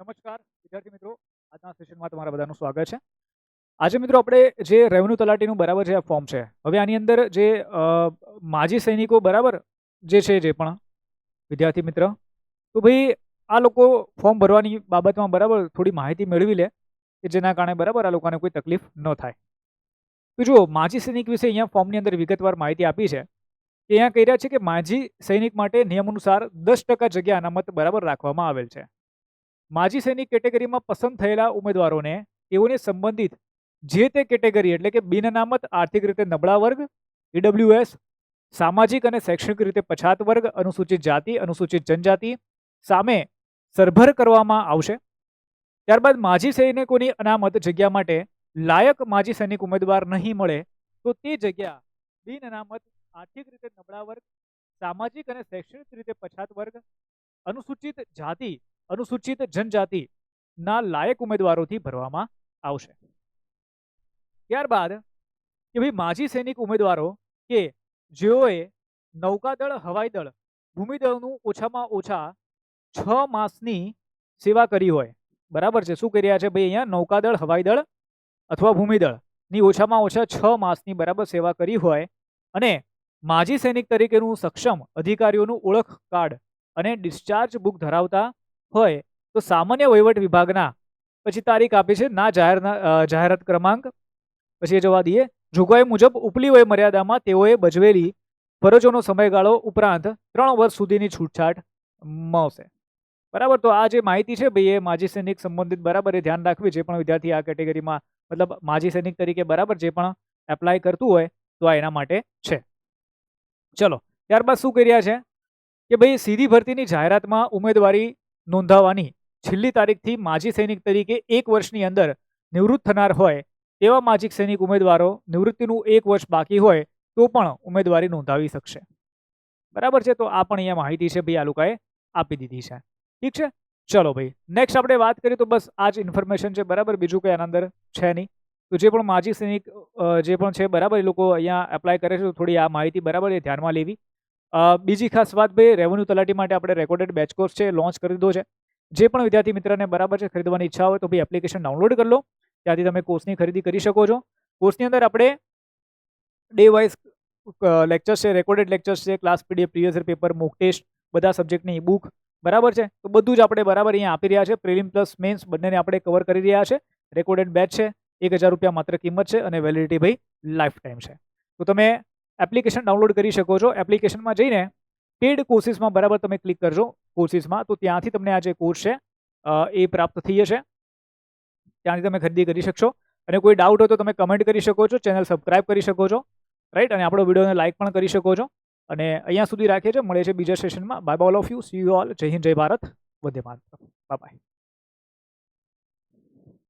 નમસ્કાર, વિદ્યાર્થી મિત્રો. આજના સેશનમાં તમારા બધાનું સ્વાગત છે. આજે મિત્રો આપણે જે રેવન્યુ તલાટીનું બરાબર છે આ ફોર્મ છે, હવે આની અંદર જે માજી સૈનિકો બરાબર જે છે જે પણ, વિદ્યાર્થી મિત્ર, તો ભાઈ આ લોકો ફોર્મ ભરવાની બાબતમાં બરાબર થોડી માહિતી મેળવી લે, કે જેના કારણે બરાબર આ લોકોને કોઈ તકલીફ ન થાય. તો જુઓ, માજી સૈનિક વિશે અહીંયા ફોર્મની અંદર વિગતવાર માહિતી આપી છે, કે અહીંયા કહી રહ્યા છે કે માજી સૈનિક માટે નિયમ અનુસાર દસ ટકા જગ્યા અનામત બરાબર રાખવામાં આવેલ છે. માજી સૈનિક કેટેગરીમાં પસંદ થયેલા ઉમેદવારોને તેઓને સંબંધિત જે તે કેટેગરી એટલે કે બિન અનામત આર્થિક રીતે નબળા વર્ગ, ઈડબ્લ્યુએસ, સામાજિક અને શૈક્ષણિક રીતે પછાત વર્ગ, અનુસૂચિત જાતિ, અનુસૂચિત જનજાતિ સામે સરભર કરવામાં આવશે. ત્યારબાદ માજી સૈનિકોની અનામત જગ્યા માટે લાયક માજી સૈનિક ઉમેદવાર નહીં મળે, તો તે જગ્યા બિન અનામત આર્થિક રીતે નબળા વર્ગ, સામાજિક અને શૈક્ષણિક રીતે પછાત વર્ગ, અનુસૂચિત જાતિ અનુસૂચિત જનજાતિના લાયક ઉમેદવારોથી ભરવામાં આવશે. ત્યારબાદ કે ભાઈ માજી સૈનિક ઉમેદવારો કે જેઓએ નૌકાદળ હવાઈ દળ ભૂમિદળનું ઓછામાં ઓછા છ માસની સેવા કરી હોય, બરાબર છે? શું કરી રહ્યા છે? ભાઈ અહીંયા નૌકાદળ હવાઈ દળ અથવા ભૂમિદળની ઓછામાં ઓછા છ માસની બરાબર સેવા કરી હોય અને માજી સૈનિક તરીકેનું સક્ષમ અધિકારીઓનું ઓળખ કાર્ડ અને ડિસ્ચાર્જ બુક ધરાવતા હોય, તો સામાન્ય વહીવટ વિભાગના પછી તારીખ આપી છે ના જાહેર જાહેરાત ક્રમાંક. પછી એ જવા દઈએ. જોગવાઈ મુજબ ઉપલી વય મર્યાદામાં તેઓએ ભજવેલી ફરજોનો સમયગાળો ઉપરાંત ત્રણ વર્ષ સુધીની છૂટછાટ મળશે. બરાબર? તો આ જે માહિતી છે ભાઈ, એ માજી સૈનિક સંબંધિત બરાબર એ ધ્યાન રાખવી, જે પણ વિદ્યાર્થી આ કેટેગરીમાં મતલબ માજી સૈનિક તરીકે બરાબર જે પણ એપ્લાય કરતું હોય, તો આ એના માટે છે. ચલો, ત્યારબાદ શું કરી રહ્યા છે? કે ભાઈ, સીધી ભરતીની જાહેરાતમાં ઉમેદવારી નોંધાવવાની છેલ્લી તારીખથી માજી સૈનિક તરીકે એક વર્ષની અંદર નિવૃત્ત થનાર હોય તેવા માજી સૈનિક ઉમેદવારો નિવૃત્તિનું એક વર્ષ બાકી હોય તો પણ ઉમેદવારી નોંધાવી શકશે. બરાબર છે? તો આ પણ અહીંયા માહિતી છે ભાઈ આ લોકોએ આપી દીધી છે. ઠીક છે? ચલો ભાઈ નેક્સ્ટ આપણે વાત કરીએ તો બસ આ જ ઇન્ફોર્મેશન છે, બરાબર? બીજું કંઈ આના અંદર છે નહીં. તો જે પણ માજી સૈનિક જે પણ છે, બરાબર? એ લોકો અહીંયા એપ્લાય કરે છે, તો થોડી આ માહિતી બરાબર એ ધ્યાનમાં લેવી. બીજી ખાસ વાત ભાઈ રેવન્યુ તલાટી માટે આપણે રેકોર્ડેડ બેચ કોર્સ છે લોન્ચ કરી દીધો છે. જે પણ વિદ્યાર્થી મિત્રને બરાબર છે, ખરીદવાની ઈચ્છા હોય તો ભાઈ એપ્લિકેશન ડાઉનલોડ કરી લો. ત્યાંથી તમે કોર્સની ખરીદી કરી શકો છો. કોર્સની અંદર આપણે ડે વાઇઝ લેક્ચર્સ છે રેકોર્ડેડ લેક્ચર્સ છે class PDF previous paper mock test બધા સબ્જેક્ટની બુક બરાબર છે. તો બધું જ આપણે બરાબર અહીંયા આપી રહ્યા છે. પ્રિલિમ પ્લસ મેન્સ બંનેને આપણે કવર કરી રહ્યા છે. રેકોર્ડેડ બેચ છે, એક હજાર રૂપિયા માત્ર કિંમત છે અને વેલિડિટી ભાઈ લાઈફ ટાઈમ છે. તો તમે એપ્લિકેશન ડાઉનલોડ કરી શકો છો. એપ્લિકેશનમાં જઈને પેડ કોર્સિસમાં બરાબર તમે ક્લિક કરજો કોર્સિસમાં. તો ત્યાંથી તમને આ જે કોર્સ છે એ પ્રાપ્ત થઈ જશે. ત્યાંથી તમે ખરીદી કરી શકશો. અને કોઈ ડાઉટ હોય તો તમે કમેન્ટ કરી શકો છો, ચેનલ સબસ્ક્રાઇબ કરી શકો છો. રાઈટ? અને આપણો વિડીયોને લાઇક પણ કરી શકો છો. અને અહીંયા સુધી રાખીએ છીએ. મળે છે બીજા સેશનમાં. Bye all of you. See you all Jai Hind, Jai Bharat. Vande Bharat bye bye.